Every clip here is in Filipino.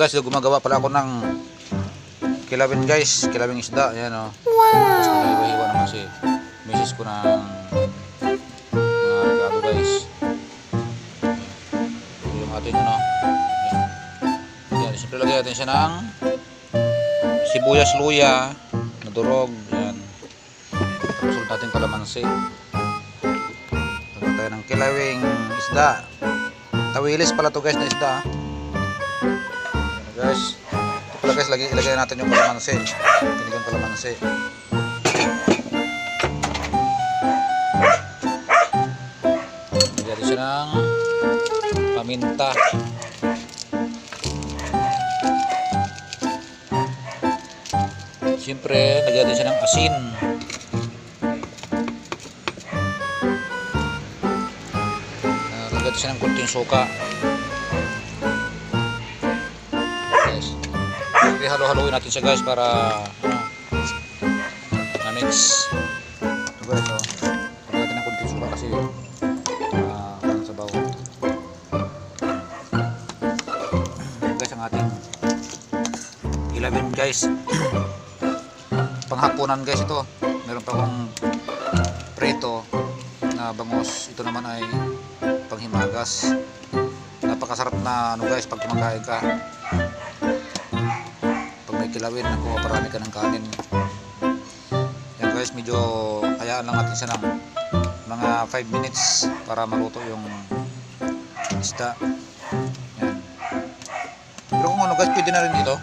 guys, gumagawa pala ako ng kilawin guys, kilawing isda, ayan o. Tapos naghiwa-hiwa naman si misis ko ng mga regalo guys. Ito yung ating ano. Ayan. Siyempre lagyan natin siya ng sibuyas luya, na durog, ayan. Tapos ulit natin kalamansi. Lagyan tayo ng kilawing isda. Tawilis pala to guys na isda. ah. Guys. Ito pala guys, lagi, ilagay natin yung kalamansi. Pinigang kalamansi. Natin siya ng paminta. Siyempre, lagyan natin siya ng asin. Uh, lagyan natin siya ng kunting suka. Okay, halo-haloin natin siya guys para ano, na-mix. Ito guys, oh. Lagyan natin ng kunting suka kasi uh, parang sabaw. Ayan guys, ang ating 11 guys. Panghapunan guys ito. Meron pa akong preto na bangus. Ito naman ay panghimagas. Napakasarap na ano guys pag kumakain ka. Kilawin, ako parami ka ng kanin. Yan guys, medyo hayaan lang natin siya ng mga 5 minutes para maluto yung isda. Yan. Pero kung ano guys, pwede na rin dito.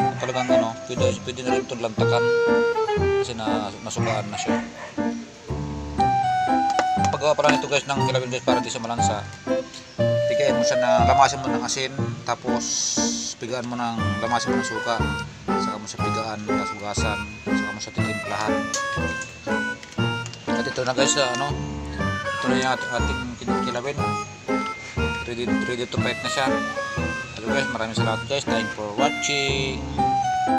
Kung talagang ano, pwede, pwede na rin itong lantakan. Kasi na, nasugaan na siya. Paggawa pala nito guys ng kilawin guys para di siya malansa. Pigain mo siya na lamasin mo ng asin. Tapos pigaan mo ng lamasin mo ng suka. Mo siya pigaan, nasugasan. Saka mo siya titimplahan. At ito na guys, ano, ito na yung ating, ating kin- kilawin. Ready, ready to bite na siya. Hello guys, maraming salamat guys. Thank for watching.